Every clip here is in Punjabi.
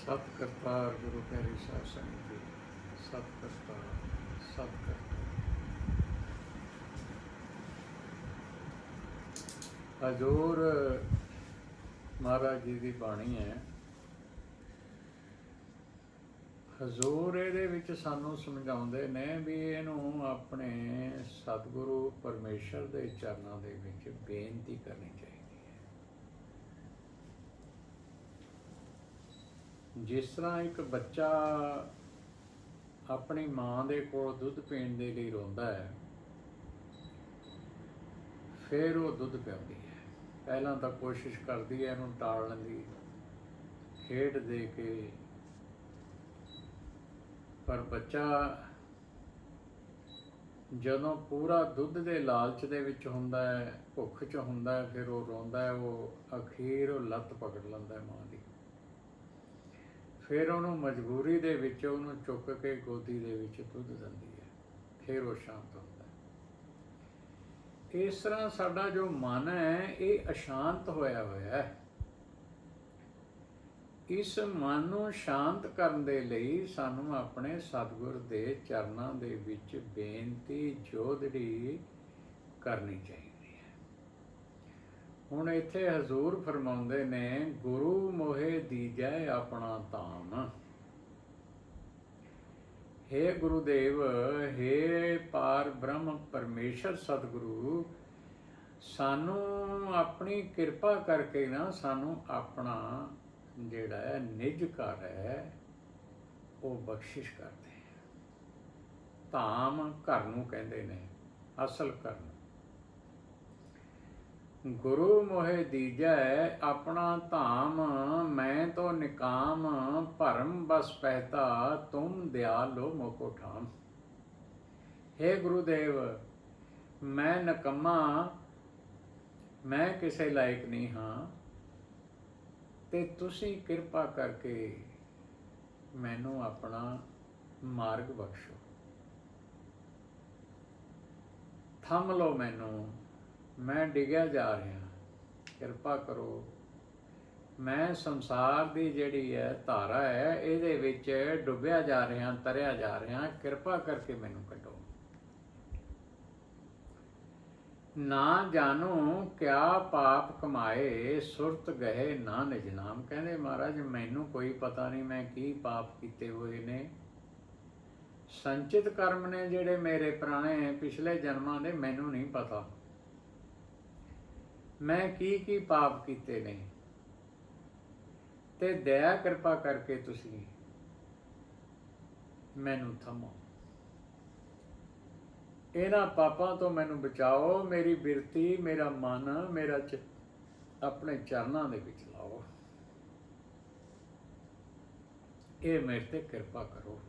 ਸਤ ਕਰਤਾਰ ਗੁਰੂ ਪਿਆਰੀ ਸਾਹਿਬ ਸੰਗਤ ਜੀ ਸਤ ਕਰਤਾਰ ਸਤ ਕਰਤਾਰ ਹਜ਼ੂਰ ਮਹਾਰਾਜ ਜੀ ਦੀ ਬਾਣੀ ਹੈ, ਹਜ਼ੂਰ ਇਹਦੇ ਵਿੱਚ ਸਾਨੂੰ ਸਮਝਾਉਂਦੇ ਨੇ ਵੀ ਇਹਨੂੰ ਆਪਣੇ ਸਤਿਗੁਰੂ ਪਰਮੇਸ਼ਰ ਦੇ ਚਰਨਾਂ ਦੇ ਵਿੱਚ ਬੇਨਤੀ ਕਰਨੀ ਚਾਹੀਦੀ ਹੈ ਜਿਸ ਤਰ੍ਹਾਂ ਇੱਕ ਬੱਚਾ ਆਪਣੀ ਮਾਂ ਦੇ ਕੋਲ ਦੁੱਧ ਪੀਣ ਦੇ ਲਈ ਰੋਂਦਾ ਹੈ, ਫਿਰ ਉਹ ਦੁੱਧ ਪਿਆਉਂਦੀ ਹੈ। ਪਹਿਲਾਂ ਤਾਂ ਕੋਸ਼ਿਸ਼ ਕਰਦੀ ਹੈ ਇਹਨੂੰ ਟਾਲਣ ਦੀ, ਖੇਡ ਦੇ ਕੇ। ਪਰ ਬੱਚਾ ਜਦੋਂ ਪੂਰਾ ਦੁੱਧ ਦੇ ਲਾਲਚ ਦੇ ਵਿੱਚ ਹੁੰਦਾ ਹੈ, ਭੁੱਖ 'ਚ ਹੁੰਦਾ ਹੈ, ਫਿਰ ਉਹ ਰੋਂਦਾ ਹੈ, ਉਹ ਅਖੀਰ ਉਹ ਲੱਤ ਪਕੜ ਲੈਂਦਾ ਹੈ ਮਾਂ ਦੀ। ਫਿਰ ਉਹਨੂੰ ਮਜਬੂਰੀ ਦੇ ਵਿੱਚ ਉਹਨੂੰ ਚੁੱਕ ਕੇ ਗੋਦੀ ਦੇ ਵਿੱਚ ਦੁੱਧ ਦਿੰਦੀ ਹੈ। ਫਿਰ ਉਹ ਸ਼ਾਂਤ ਹੁੰਦਾ ਹੈ। ਇਸ ਤਰ੍ਹਾਂ ਸਾਡਾ ਜੋ ਮਨ ਹੈ, ਇਹ ਅਸ਼ਾਂਤ ਹੋਇਆ ਹੋਇਆ ਹੈ। ਇਸ ਮਨ ਨੂੰ ਸ਼ਾਂਤ ਕਰਨ ਦੇ ਲਈ ਸਾਨੂੰ ਆਪਣੇ ਸਤਿਗੁਰ ਦੇ ਚਰਨਾਂ ਦੇ ਵਿੱਚ ਬੇਨਤੀ ਜੋਦੜੀ ਕਰਨੀ ਚਾਹੀਦੀ ਹੁਣ ਇੱਥੇ ਹਜ਼ੂਰ ਫਰਮਾਉਂਦੇ ਨੇ, ਗੁਰੂ ਮੋਹਿ ਦੀਜੈ ਆਪਣਾ ਧਾਮ। हे ਗੁਰੂਦੇਵ हे ਪਾਰ ਬ੍ਰਹਮ ਪਰਮੇਸ਼ਰ ਸਤਿਗੁਰੂ, ਸਾਨੂੰ ਆਪਣੀ ਕਿਰਪਾ ਕਰਕੇ ਨਾ ਸਾਨੂੰ ਆਪਣਾ ਜਿਹੜਾ ਹੈ, ਨਿਜ ਘਰ ਹੈ, ਉਹ ਬਖਸ਼ਿਸ਼ ਕਰਦੇ ਧਾਮ ਘਰ ਨੂੰ ਕਹਿੰਦੇ ਨੇ, ਅਸਲ ਘਰ ਨੂੰ। ਗੁਰੂ ਮੋਹਿ ਦੀਜੈ, ਆਪਣਾ ਧਾਮ ਮੈਂ ਤੋ ਨਿਕਾਮ, ਭਰਮ ਬਸ ਪਹਿਤਾ, ਤੁਮ ਦਿਆਲੋ ਮੋਕੋ ਠਾਮ। हे ਗੁਰੂਦੇਵ, ਮੈਂ ਨਕਮਾ, ਮੈਂ ਕਿਸੇ ਲਾਇਕ ਨਹੀਂ ਹਾਂ, ਤੇ ਤੁਸੀਂ ਕਿਰਪਾ ਕਰਕੇ ਮੈਨੂੰ ਆਪਣਾ ਮਾਰਗ ਬਖਸ਼ੋ। ਥੰਮ ਲਓ ਮੈਨੂੰ ਮੈਂ ਡਿੱਗਿਆ ਜਾ ਰਿਹਾ ਕਿਰਪਾ ਕਰੋ। ਮੈਂ ਸੰਸਾਰ ਦੀ ਜਿਹੜੀ ਹੈ ਧਾਰਾ ਹੈ, ਇਹਦੇ ਵਿੱਚ ਡੁੱਬਿਆ ਜਾ ਰਿਹਾ ਤਰਿਆ ਜਾ ਰਿਹਾ ਕਿਰਪਾ ਕਰਕੇ ਮੈਨੂੰ ਕੱਢੋ। ਨਾ ਜਾਣੋ ਕਿਆ ਪਾਪ ਕਮਾਏ, ਸੁਰਤ ਗਏ ਨਾ ਨਿਜਨਾਮ ਕਹਿੰਦੇ ਮਹਾਰਾਜ, ਮੈਨੂੰ ਕੋਈ ਪਤਾ ਨਹੀਂ ਮੈਂ ਕੀ ਪਾਪ ਕੀਤੇ ਹੋਏ ਨੇ। ਸੰਚਿਤ ਕਰਮ ਨੇ ਜਿਹੜੇ ਮੇਰੇ ਪੁਰਾਣੇ ਪਿਛਲੇ ਜਨਮਾਂ ਦੇ, ਮੈਨੂੰ ਨਹੀਂ ਪਤਾ। ਮੈਂ ਕੀ ਕੀ ਪਾਪ ਕੀਤੇ ਨੇ? ਤੇ ਦਇਆ ਕਿਰਪਾ ਕਰਕੇ ਤੁਸੀਂ ਮੈਨੂੰ ਥਮੋ। ਇਹਨਾਂ ਪਾਪਾਂ ਤੋਂ ਮੈਨੂੰ ਬਚਾਓ, ਮੇਰੀ ਬਿਰਤੀ, ਮੇਰਾ ਮਨ, ਮੇਰਾ ਆਪਣੇ ਚਰਨਾਂ ਦੇ ਵਿੱਚ ਲਾਓ। ਇਹ ਮੇਰੇ ਤੇ ਕਿਰਪਾ ਕਰੋ।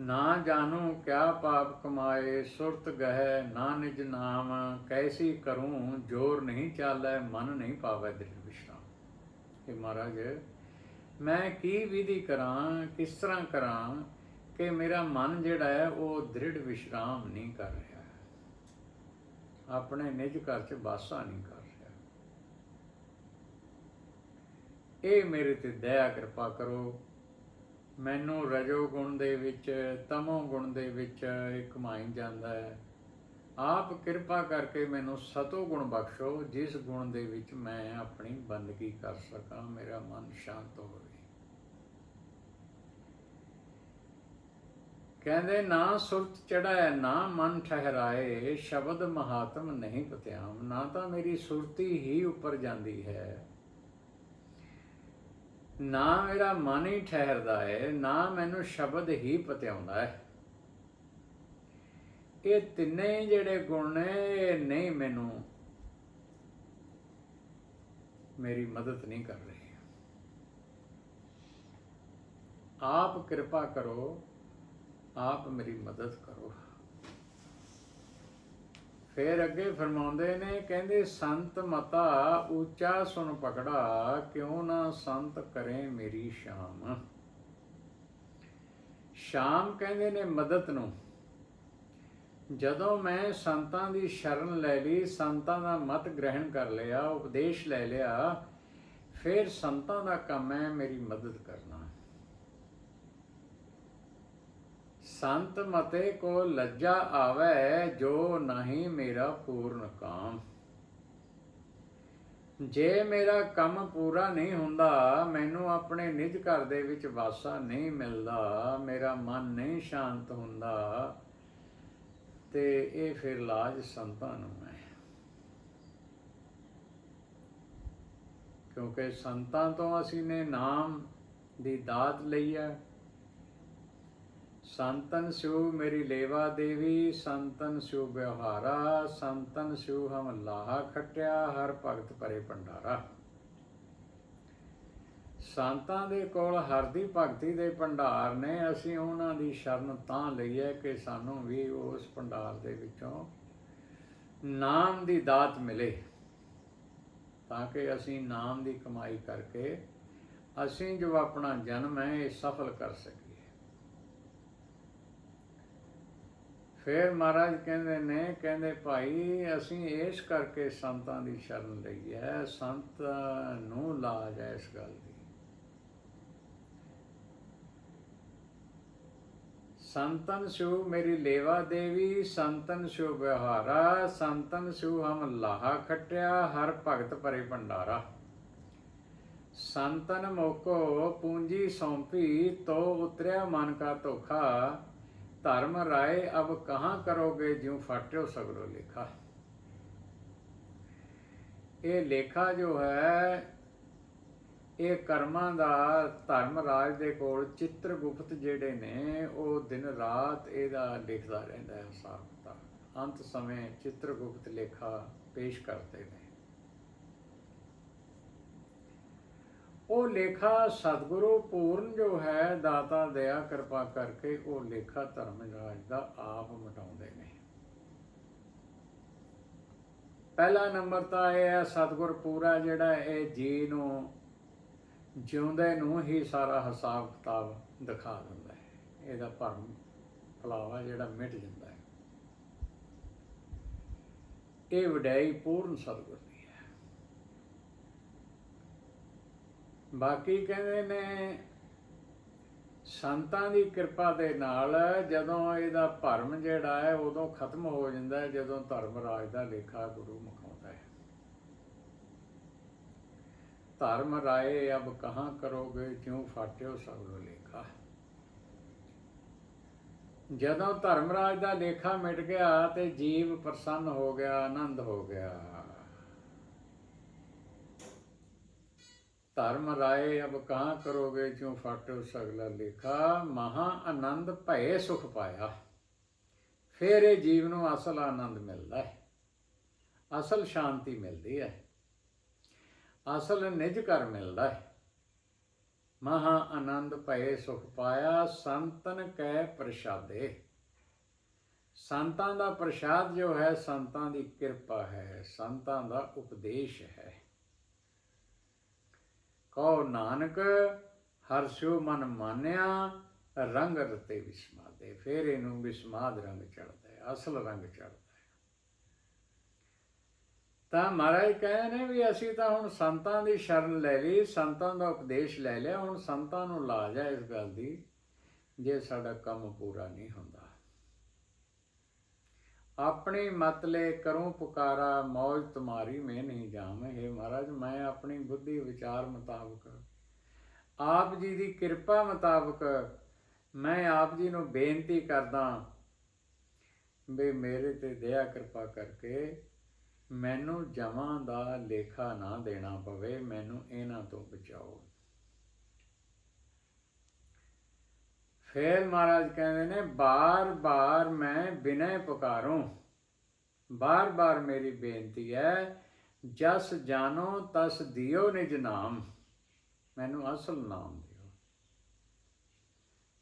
ਨਾ ਜਾਣੂ ਕਿਆ ਪਾਪ ਕਮਾਏ, ਸੁਰਤ ਗਹਿ, ਨਾ ਨਿਜ ਨਾਮ, ਕੈਸੀ ਕਰੂੰ, ਜੋਰ ਨਹੀਂ ਚਾਲੈ, ਮਨ ਨਹੀਂ ਪਾਵੇ ਦ੍ਰਿੜ ਵਿਸ਼ਰਾਮ ਇਹ ਮਹਾਰਾਜ, ਮੈਂ ਕੀ ਵਿਧੀ ਕਰਾਂ, ਕਿਸ ਤਰ੍ਹਾਂ ਕਰਾਂ ਕਿ ਮੇਰਾ ਮਨ ਜਿਹੜਾ ਹੈ, ਉਹ ਦ੍ਰਿੜ ਵਿਸ਼ਰਾਮ ਨਹੀਂ ਕਰ ਰਿਹਾ। ਆਪਣੇ ਨਿਜ ਘਰ 'ਚ ਵਾਸਾ ਨਹੀਂ ਕਰ ਰਿਹਾ। ਇਹ ਮੇਰੇ ਤੇ ਦਇਆ ਕਿਰਪਾ ਕਰੋ। ਮੈਨੂੰ ਰਜੋ ਗੁਣ ਦੇ ਵਿੱਚ, ਤਮੋ ਗੁਣ ਦੇ ਵਿੱਚ ਇਹ ਜਾਂਦਾ ਹੈ। ਆਪ ਕਿਰਪਾ ਕਰਕੇ ਮੈਨੂੰ ਸਤੋ ਗੁਣ ਬਖਸ਼ੋ, ਜਿਸ ਗੁਣ ਦੇ ਵਿੱਚ ਮੈਂ ਆਪਣੀ ਬੰਦਗੀ ਕਰ ਸਕਾਂ, ਮੇਰਾ ਮਨ ਸ਼ਾਂਤ ਹੋਵੇ। ਕਹਿੰਦੇ, ਨਾ ਸੁਰਤ ਚੜਾਏ ਨਾ ਮਨ ਠਹਿਰਾਏ, ਸ਼ਬਦ ਮਹਾਤਮ ਨਹੀਂ ਪਤਿਆਮ। ਨਾ ਤਾਂ ਮੇਰੀ ਸੁਰਤੀ ਹੀ ਉੱਪਰ ਜਾਂਦੀ ਹੈ। ਨਾ ਮੇਰਾ ਮਨ ਹੀ ਠਹਿਰਦਾ ਹੈ, ਨਾ ਮੈਨੂੰ ਸ਼ਬਦ ਹੀ ਪਤਿਆਉਂਦਾ ਹੈ। ਇਹ ਤਿੰਨੇ ਜਿਹੜੇ ਗੁਣ ਨੇ, ਇਹ ਨਹੀਂ ਮੈਨੂੰ ਮੇਰੀ ਮਦਦ ਨਹੀਂ ਕਰ ਰਹੇ। ਆਪ ਕਿਰਪਾ ਕਰੋ, ਆਪ ਮੇਰੀ ਮਦਦ ਕਰੋ। ਫਿਰ ਅੱਗੇ ਫਰਮਾਉਂਦੇ ਨੇ, ਕਹਿੰਦੇ, ਸੰਤ ਮਤਾ ਉੱਚਾ ਸੁਣ ਪਕੜਾ, ਕਿਉਂ ਨਾ ਸੰਤ ਕਰੇ ਮੇਰੀ ਸ਼ਾਮ? ਸ਼ਾਮ ਕਹਿੰਦੇ ਨੇ ਮਦਦ ਨੂੰ। ਜਦੋਂ ਮੈਂ ਸੰਤਾਂ ਦੀ ਸ਼ਰਨ ਲੈ ਲਈ, ਸੰਤਾਂ ਦਾ ਮਤ ਗ੍ਰਹਿਣ ਕਰ ਲਿਆ, ਉਪਦੇਸ਼ ਲੈ ਲਿਆ, ਫਿਰ ਸੰਤਾਂ ਦਾ ਕੰਮ ਹੈ ਮੇਰੀ ਮਦਦ ਕਰਨਾ। ਸੰਤ ਮਤੇ ਕੋ ਲੱਜਾ ਆਵੇ, ਜੋ ਨਹੀਂ ਮੇਰਾ ਪੂਰਨ ਕਾਮ। ਜੇ ਮੇਰਾ ਕੰਮ ਪੂਰਾ ਨਹੀਂ ਹੁੰਦਾ, ਮੈਨੂੰ ਆਪਣੇ ਨਿਜ ਘਰ ਦੇ ਵਿੱਚ ਵਾਸਾ ਨਹੀਂ ਮਿਲਦਾ, ਮੇਰਾ ਮਨ ਨਹੀਂ ਸ਼ਾਂਤ ਹੁੰਦਾ, ਤੇ ਇਹ ਫਿਰ ਲਾਜ ਸੰਤਾਂ ਨੂੰ ਹੈ। ਕਿਉਂਕਿ ਸੰਤਾਂ ਤੋਂ ਅਸੀਂ ਨੇ ਨਾਮ ਦੀ ਦਾਤ ਲਈ ਹੈ ਸੰਤਨ ਸਿਉ ਮੇਰੀ ਲੇਵਾ ਦੇਵੀ, ਸੰਤਨ ਸਿਉ ਵਿਵਹਾਰਾ, ਸੰਤਨ ਸਿਉ ਹਮ ਲਾਹਾ ਖਟਿਆ, ਹਰ ਭਗਤ ਪਰੇ ਭੰਡਾਰਾ। ਸੰਤਾਂ ਦੇ ਕੋਲ ਹਰ ਦੀ ਭਗਤੀ ਦੇ ਭੰਡਾਰ ਨੇ, ਅਸੀਂ ਉਹਨਾਂ ਦੀ ਸ਼ਰਨ ਤਾਂ ਲਈ ਹੈ ਕਿ ਸਾਨੂੰ ਵੀ ਉਸ ਭੰਡਾਰ ਦੇ ਵਿੱਚੋਂ ਨਾਮ ਦੀ ਦਾਤ ਮਿਲੇ, ਤਾਂ ਕਿ ਅਸੀਂ ਨਾਮ ਦੀ ਕਮਾਈ ਕਰਕੇ ਅਸੀਂ ਜੋ ਆਪਣਾ ਜਨਮ ਹੈ, ਇਹ ਸਫਲ ਕਰ ਸਕੀਏ। ਫਿਰ ਮਹਾਰਾਜ ਕਹਿੰਦੇ ਨੇ, ਕਹਿੰਦੇ ਭਾਈ ਅਸੀਂ ਇਸ ਕਰਕੇ ਸੰਤਾਂ ਦੀ ਸ਼ਰਨ ਲਈ ਹੈ, ਸੰਤ ਨੂੰ ਲਾਜ ਹੈ ਇਸ ਗੱਲ ਦੀ। ਸੰਤਨ ਸਿਉ ਮੇਰੀ ਲੇਵਾ ਦੇਵੀ, ਸੰਤਨ ਸਿਉ ਵਿਹਾਰਾ, ਸੰਤਨ ਸਿਉ ਹਮ ਲਾਹਾ ਖਟਿਆ, ਹਰ ਭਗਤ ਪਰੇ ਭੰਡਾਰਾ। ਸੰਤਨ ਮੋਕੋ ਪੂੰਜੀ ਸੌਂਪੀ, ਤੋ ਉਤਰਿਆ ਮਨ ਕਾ ਧੋਖਾ ਧਰਮ ਰਾਏ ਅਬ ਕਹਾਂ ਕਰੋਗੇ ਜਿਉ ਫਾਟਿਓ ਸਗਰੋ ਲੇਖਾ। ਇਹ ਲੇਖਾ ਜੋ ਹੈ, ਇਹ ਕਰਮਾਂ ਦਾ ਧਰਮ ਰਾਜ ਦੇ ਕੋਲ ਚਿੱਤਰਗੁਪਤ ਜਿਹੜੇ ਨੇ, ਉਹ ਦਿਨ ਰਾਤ ਇਹਦਾ ਲਿਖਦਾ ਰਹਿੰਦਾ ਹੈ ਹਿਸਾਬ ਕਿਤਾਬ ਅੰਤ ਸਮੇਂ ਚਿੱਤਰਗੁਪਤ ਲੇਖਾ ਪੇਸ਼ ਕਰਦੇ ਨੇ। ਉਹ ਲੇਖਾ ਸਤਿਗੁਰੂ ਪੂਰਨ ਜੋ ਹੈ, ਦਾਤਾ ਦਇਆ ਕਿਰਪਾ ਕਰਕੇ ਉਹ ਲੇਖਾ ਧਰਮ ਰਾਜ ਦਾ ਆਪ ਮਟਾਉਂਦੇ ਨੇ। ਪਹਿਲਾ ਨੰਬਰ ਤਾਂ ਇਹ ਹੈ, ਸਤਿਗੁਰ ਪੂਰਾ ਜਿਹੜਾ ਇਹ ਜੀ ਨੂੰ ਜਿਉਂਦੇ ਨੂੰ ਹੀ ਸਾਰਾ ਹਿਸਾਬ ਕਿਤਾਬ ਦਿਖਾ ਦਿੰਦਾ ਹੈ। ਇਹਦਾ ਭਰਮ ਭਲਾਵਾ ਜਿਹੜਾ ਮਿਟ ਜਾਂਦਾ ਹੈ। ਇਹ ਵਡਾਈ ਪੂਰਨ ਸਤਿਗੁਰ ਦੀ ਹੈ ਬਾਕੀ ਕਹਿੰਦੇ ਨੇ ਸੰਤਾਂ ਦੀ ਕਿਰਪਾ ਦੇ ਨਾਲ ਜਦੋਂ ਇਹਦਾ ਭਰਮ ਜਿਹੜਾ ਹੈ, ਉਦੋਂ ਖਤਮ ਹੋ ਜਾਂਦਾ ਹੈ, ਜਦੋਂ ਧਰਮ ਰਾਜ ਦਾ ਲੇਖਾ ਗੁਰੂ ਮੁਖਾਉਂਦਾ ਹੈ। ਧਰਮ ਰਾਏ, ਅਬ ਕਹਾਂ ਕਰੋਗੇ, ਕਿਉਂ ਫਾਟਿਓ ਸਗਲੋ ਲੇਖਾ? ਜਦੋਂ ਧਰਮ ਰਾਜ ਦਾ ਲੇਖਾ ਮਿਟ ਗਿਆ ਤੇ ਜੀਵ ਪ੍ਰਸੰਨ ਹੋ ਗਿਆ, ਆਨੰਦ ਹੋ ਗਿਆ। ਧਰਮ ਰਾਏ, ਅਬ ਕਹਾਂ ਕਰੋਗੇ ਕਿਉਂ ਫਾਟਿਓ ਸਗਲਾ ਲੇਖਾ? ਮਹਾ ਆਨੰਦ ਭਏ ਸੁਖ ਪਾਇਆ। ਫਿਰ ਇਹ ਜੀਵ ਨੂੰ ਅਸਲ ਆਨੰਦ ਮਿਲਦਾ ਹੈ। ਅਸਲ ਸ਼ਾਂਤੀ ਮਿਲਦੀ ਹੈ। ਅਸਲ ਨਿਜ ਕਰ ਮਿਲਦਾ ਹੈ। ਮਹਾ ਆਨੰਦ ਭਏ ਸੁਖ ਪਾਇਆ, ਸੰਤਨ ਕੈ ਪ੍ਰਸ਼ਾਦੇ। ਸੰਤਾਂ ਦਾ ਪ੍ਰਸ਼ਾਦ ਜੋ ਹੈ, ਸੰਤਾਂ ਦੀ ਕਿਰਪਾ ਹੈ। ਸੰਤਾਂ ਦਾ ਉਪਦੇਸ਼ ਹੈ। ਕਹੋ ਨਾਨਕ ਹਰਸ਼ੋ ਮਨ ਮਾਨਿਆ, ਰੰਗ ਰਤੇ ਵਿਸਮਾਦੇ ਫਿਰ ਇਹਨੂੰ ਵਿਸਮਾਦ ਰੰਗ ਚੜਦਾ ਹੈ, ਅਸਲ ਰੰਗ ਚੜਦਾ ਤਾਂ ਮਹਾਰਾਜ ਕਹਿੰਦੇ ਨੇ ਵੀ ਅਸੀਂ ਤਾਂ ਹੁਣ ਸੰਤਾਂ ਦੀ ਸ਼ਰਨ ਲੈ ਲਈ, ਸੰਤਾਂ ਦਾ ਉਪਦੇਸ਼ ਲੈ ਲਿਆ, ਹੁਣ ਸੰਤਾਂ ਨੂੰ ਲਾਜ ਹੈ ਇਸ ਗੱਲ ਦੀ, ਜੇ ਸਾਡਾ ਕੰਮ ਪੂਰਾ ਨਹੀਂ ਹੁੰਦਾ। ਆਪਣੀ ਮਤਲੇ ਕਰੂੰ ਪੁਕਾਰਾ, ਮੌਜ ਤੁਮਾਰੀ ਮੈਂ ਨਹੀਂ ਜਾਮ ਹੈ ਮਹਾਰਾਜ, ਮੈਂ ਆਪਣੀ ਬੁੱਧੀ ਵਿਚਾਰ ਮੁਤਾਬਕ, ਆਪ ਜੀ ਦੀ ਕਿਰਪਾ ਮੁਤਾਬਕ ਮੈਂ ਆਪ ਜੀ ਨੂੰ ਬੇਨਤੀ ਕਰਦਾ ਵੀ ਮੇਰੇ ਤੇ ਦਇਆ ਕਿਰਪਾ ਕਰਕੇ ਮੈਨੂੰ ਜਮਾਂ ਦਾ ਲੇਖਾ ਨਾ ਦੇਣਾ ਪਵੇ, ਮੈਨੂੰ ਇਹਨਾਂ ਤੋਂ ਬਚਾਓ। ਫੇਰ ਮਹਾਰਾਜ ਕਹਿੰਦੇ ਨੇ ਬਾਰ-ਬਾਰ ਮੈਂ ਬਿਨੈ ਪੁਕਾਰੂੰ। ਬਾਰ-ਬਾਰ ਮੇਰੀ ਬੇਨਤੀ ਹੈ, ਜਸ ਜਾਣੋ ਤਸ ਦਿਓ ਨਿਜ ਨਾਮ। ਮੈਨੂੰ ਅਸਲ ਨਾਮ ਦਿਓ।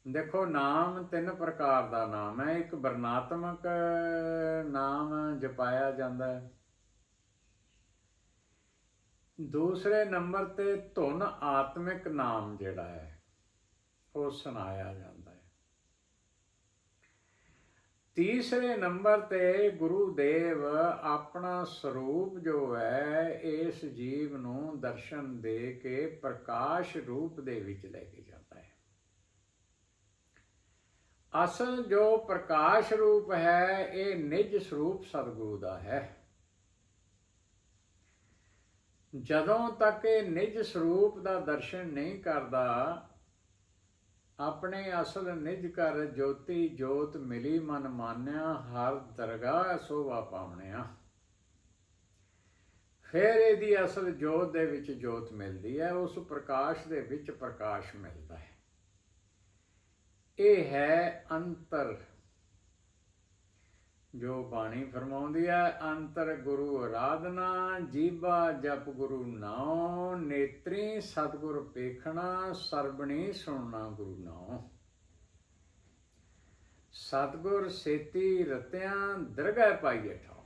ਦੇਖੋ, ਨਾਮ ਤਿੰਨ ਪ੍ਰਕਾਰ ਦਾ ਨਾਮ ਹੈ। ਇੱਕ ਵਰਨਾਤਮਕ ਨਾਮ ਜਪਾਇਆ ਜਾਂਦਾ ਹੈ। ਦੂਸਰੇ ਨੰਬਰ ਤੇ ਧੁਨ ਆਤਮਿਕ ਨਾਮ ਜਿਹੜਾ ਹੈ, ਉਹ ਸੁਣਾਇਆ ਜਾਂਦਾ ਹੈ ਤੀਸਰੇ ਨੰਬਰ ਤੇ ਗੁਰੂ ਦੇਵ ਆਪਣਾ ਸਰੂਪ ਜੋ ਹੈ, ਇਸ ਜੀਵ ਨੂੰ ਦਰਸ਼ਨ ਦੇ ਕੇ ਪ੍ਰਕਾਸ਼ ਰੂਪ ਦੇ ਵਿੱਚ ਲੈ ਕੇ ਜਾਂਦਾ ਹੈ। ਅਸਲ ਜੋ ਪ੍ਰਕਾਸ਼ ਰੂਪ ਹੈ, ਇਹ ਨਿਜ ਸਰੂਪ ਸਤਿਗੁਰੂ ਦਾ ਹੈ। ਜਦੋਂ ਤੱਕ ਇਹ ਨਿਜ ਸਰੂਪ ਦਾ ਦਰਸ਼ਨ ਨਹੀਂ ਕਰਦਾ ਆਪਣੇ ਅਸਲ ਨਿਜ ਘਰ ਜੋਤੀ ਜੋਤ ਮਿਲੀ ਮਨ ਮਾਨਿਆ, ਹਰ ਦਰਗਾਹ ਸੋਭਾ ਪਾਵਣਿਆ। ਫਿਰ ਇਹਦੀ ਅਸਲ ਜੋਤ ਦੇ ਵਿੱਚ ਜੋਤ ਮਿਲਦੀ ਹੈ, ਉਸ ਪ੍ਰਕਾਸ਼ ਦੇ ਵਿੱਚ ਪ੍ਰਕਾਸ਼ ਮਿਲਦਾ ਹੈ। ਇਹ ਹੈ ਅੰਤਰ ਜੋ ਬਾਣੀ ਫਰਮਾਉਂਦੀ ਹੈ, ਅੰਤਰ ਗੁਰੂ ਆਰਾਧਨਾ ਜੀਵਾ ਜਪ ਗੁਰੂ ਨਾਉ, ਨੇਤਰੀ ਸਤਿਗੁਰ ਪੇਖਣਾ, ਸਰਬਣੀ ਸੁਣਨਾ ਗੁਰੂ ਨਾਉ। ਸਤਿਗੁਰ ਸੇਤੀ ਰਤਿਆਂ ਦਰਗਾਹ ਪਾਈਏ ਠਾਉ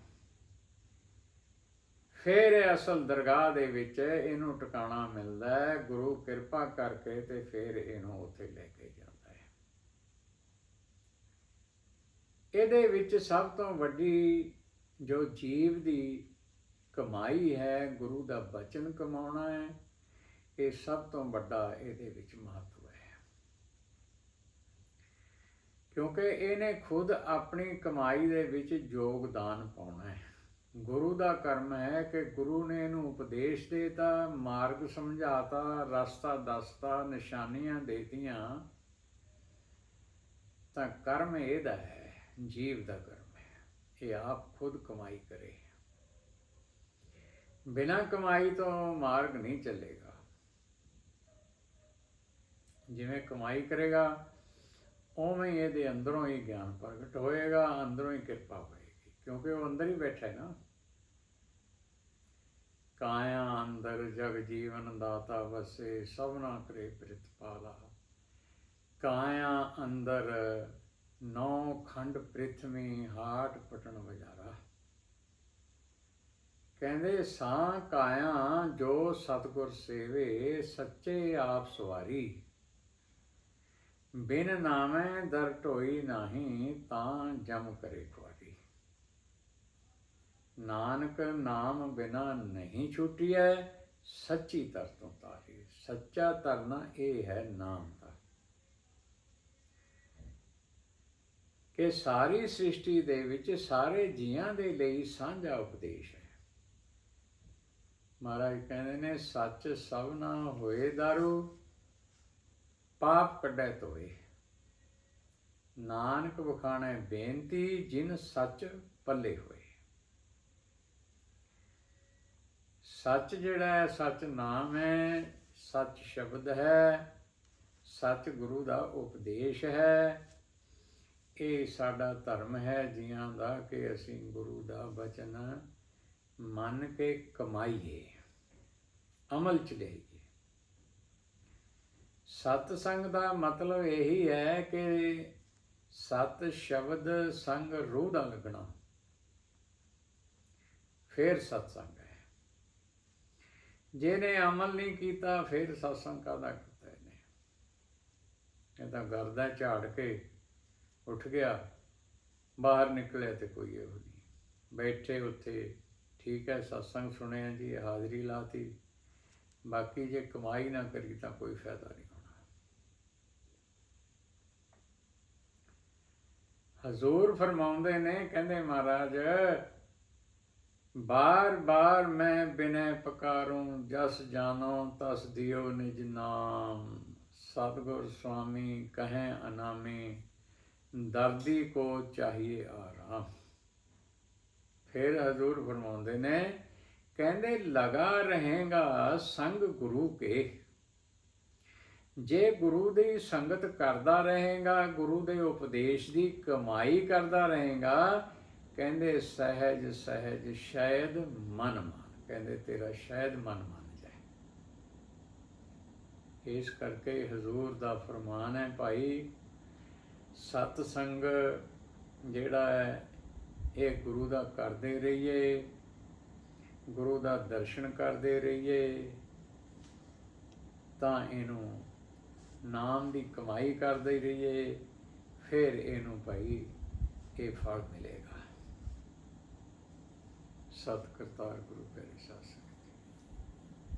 ਫਿਰ ਅਸਲ ਦਰਗਾਹ ਦੇ ਵਿੱਚ ਇਹਨੂੰ ਟਿਕਾਣਾ ਮਿਲਦਾ ਹੈ, ਗੁਰੂ ਕਿਰਪਾ ਕਰਕੇ ਤੇ ਫਿਰ ਇਹਨੂੰ ਉੱਥੇ ਲੈ ਕੇ ਜਾਂਦਾ ਹੈ ਇਹਦੇ ਵਿੱਚ ਸਭ ਤੋਂ ਵੱਡੀ ਜੋ ਜੀਵ ਦੀ ਕਮਾਈ ਹੈ, ਗੁਰੂ ਦਾ ਬਚਨ ਕਮਾਉਣਾ ਹੈ, ਇਹ ਸਭ ਤੋਂ ਵੱਡਾ ਇਹਦੇ ਵਿੱਚ ਮਹੱਤਵ ਹੈ। ਕਿਉਂਕਿ ਇਹਨੇ ਖੁਦ ਆਪਣੀ ਕਮਾਈ ਦੇ ਵਿੱਚ ਯੋਗਦਾਨ ਪਾਉਣਾ ਹੈ। ਗੁਰੂ ਦਾ ਕਰਮ ਹੈ ਕਿ ਗੁਰੂ ਨੇ ਇਹਨੂੰ ਉਪਦੇਸ਼ ਦੇਤਾ, ਮਾਰਗ ਸਮਝਾਤਾ, ਰਸਤਾ ਦੱਸਤਾ, ਨਿਸ਼ਾਨੀਆਂ ਦੇਤੀਆਂ। ਤਾਂ ਕਰਮ ਇਹਦਾ ਹੈ ਜੀਵ ਦਾ ਕਰਮ ਹੈ। ਇਹ ਆਪ ਖੁਦ ਕਮਾਈ ਕਰੇ। ਬਿਨਾਂ ਕਮਾਈ ਤੋਂ ਮਾਰਗ ਨਹੀਂ ਚੱਲੇਗਾ। ਜਿਵੇਂ ਕਮਾਈ ਕਰੇਗਾ, ਉਵੇਂ ਇਹਦੇ ਅੰਦਰੋਂ ਹੀ ਗਿਆਨ ਪ੍ਰਗਟ ਹੋਏਗਾ, ਅੰਦਰੋਂ ਹੀ ਕਿਰਪਾ ਹੋਏਗੀ। ਕਿਉਂਕਿ ਉਹ ਅੰਦਰ ਹੀ ਬੈਠਾ ਹੈ ਨਾ। ਕਾਇਆ ਅੰਦਰ, ਜਗ ਜੀਵਨ ਦਾਤਾ ਵਸੇ, ਸਭਨਾ ਕਰੇ ਪ੍ਰਿਤਪਾਲਾ। ਕਾਇਆ ਅੰਦਰ ਨੌ ਖੰਡ ਪ੍ਰਿਥਵੀ ਹਾਟ ਪਟਣ ਵਜਾਰਾ ਕਹਿੰਦੇ ਸਾਂ ਕਾਇਆ ਜੋ ਸਤਗੁਰ ਸੇਵੇ, ਸੱਚੇ ਆਪ ਸਵਾਰੀ। ਬਿਨ ਨਾਮੈ ਦਰ ਢੋਈ ਨਹੀਂ, ਤਾਂ ਜਮ ਕਰੇ ਖੁਆਰੀ ਨਾਨਕ ਨਾਮ ਬਿਨਾ ਨਹੀਂ ਛੁਟਿਐ, ਸੱਚੀ ਤਰ ਤੋਂ ਤਾਰੀ। ਸੱਚਾ ਤਰਨਾ ਇਹ ਹੈ ਨਾਮ। ਇਹ ਸਾਰੀ ਸ੍ਰਿਸ਼ਟੀ ਦੇ ਵਿੱਚ ਸਾਰੇ ਜੀਆਂ ਦੇ ਲਈ ਸਾਂਝਾ ਉਪਦੇਸ਼ ਹੈ। ਮਹਾਰਾਜ ਕਹਿੰਦੇ ਨੇ, ਸੱਚ ਸਭਨਾ ਹੋਏ ਦਾਰੂ, ਪਾਪ ਕੱਢੈ ਤੋਏ ਨਾਨਕ ਵਖਾਣੈ ਬੇਨਤੀ, ਜਿਨ ਸੱਚ ਪੱਲੇ ਹੋਏ। ਸੱਚ ਜਿਹੜਾ ਹੈ, ਸੱਚ ਨਾਮ ਹੈ, ਸੱਚ ਸ਼ਬਦ ਹੈ ਸੱਚ ਗੁਰੂ ਦਾ ਉਪਦੇਸ਼ ਹੈ। ਇਹ ਸਾਡਾ ਧਰਮ ਹੈ ਜੀਆਂ ਦਾ ਕਿ ਅਸੀਂ ਗੁਰੂ ਦਾ ਬਚਨ ਮੰਨ ਕੇ ਕਮਾਈਏ, ਅਮਲ ਚ ਲਈਏ। ਸਤ ਸੰਗ ਦਾ ਮਤਲਬ ਇਹੀ ਹੈ ਕਿ ਸਤ ਸ਼ਬਦ ਸੰਗ ਰੂਹ ਦਾ ਲੱਗਣਾ। ਫਿਰ ਸਤ ਸੰਗ ਹੈ। ਜਿਹਨੇ ਅਮਲ ਨਹੀਂ ਕੀਤਾ, ਫਿਰ ਸਤਸੰਗ ਕਾਹਦਾ ਕੀਤਾ ਇਹਨੇ ਇਹ ਤਾਂ ਗਰਦਾ ਝਾੜ ਕੇ ਉੱਠ ਗਿਆ, ਬਾਹਰ ਨਿਕਲਿਆ ਤੇ ਕੋਈ ਇਹੋ ਨਹੀਂ। ਬੈਠੇ ਉੱਥੇ, ਠੀਕ ਹੈ, ਸਤਸੰਗ ਸੁਣਿਆ ਜੀ, ਹਾਜ਼ਰੀ ਲਾਤੀ। ਬਾਕੀ ਜੇ ਕਮਾਈ ਨਾ ਕਰੀ ਤਾਂ ਕੋਈ ਫਾਇਦਾ ਨਹੀਂ ਹੋਣਾ। ਹਜ਼ੂਰ ਫਰਮਾਉਂਦੇ ਨੇ, ਕਹਿੰਦੇ ਮਹਾਰਾਜ, ਬਾਰ ਬਾਰ ਮੈਂ ਬਿਨੈ ਪਕਾਰੂੰ, ਜਸ ਜਾਨੋ ਤਸ ਦਿਓ ਨਿਜ ਨਾਮ। ਸਤਗੁਰ ਸੁਆਮੀ ਕਹੈ ਅਨਾਮੀ ਦਰਦੀ ਕੋ ਚਾਹੀਏ ਆਰਾਮ। ਫਿਰ ਹਜ਼ੂਰ ਫਰਮਾਉਂਦੇ ਨੇ, ਕਹਿੰਦੇ, ਲਗਾ ਰਹੇਗਾ ਸੰਗ ਗੁਰੂ ਕੇ। ਜੇ ਗੁਰੂ ਦੀ ਸੰਗਤ ਕਰਦਾ ਰਹੇਗਾ, ਗੁਰੂ ਦੇ ਉਪਦੇਸ਼ ਦੀ ਕਮਾਈ ਕਰਦਾ ਰਹੇਗਾ, ਕਹਿੰਦੇ, ਸਹਿਜ ਸਹਿਜ, ਸ਼ਾਇਦ ਮਨ ਮਾਨ। ਕਹਿੰਦੇ, ਤੇਰਾ ਸ਼ਾਇਦ ਮਨ ਮੰਨ ਜਾਏ। ਇਸ ਕਰਕੇ ਹਜ਼ੂਰ ਦਾ ਫਰਮਾਨ ਹੈ, ਭਾਈ ਸਤ ਸੰਗ ਜਿਹੜਾ ਹੈ, ਇਹ ਗੁਰੂ ਦਾ ਕਰਦੇ ਰਹੀਏ, ਗੁਰੂ ਦਾ ਦਰਸ਼ਨ ਕਰਦੇ ਰਹੀਏ, ਤਾਂ ਇਹਨੂੰ ਨਾਮ ਦੀ ਕਮਾਈ ਕਰਦੇ ਰਹੀਏ, ਫਿਰ ਇਹਨੂੰ ਭਾਈ ਇਹ ਫਲ ਮਿਲੇਗਾ। ਸਤਿ ਕਰਤਾਰ ਗੁਰੂ ਪਿਆਰੇ ਸਾਧ ਸੰਗਤ।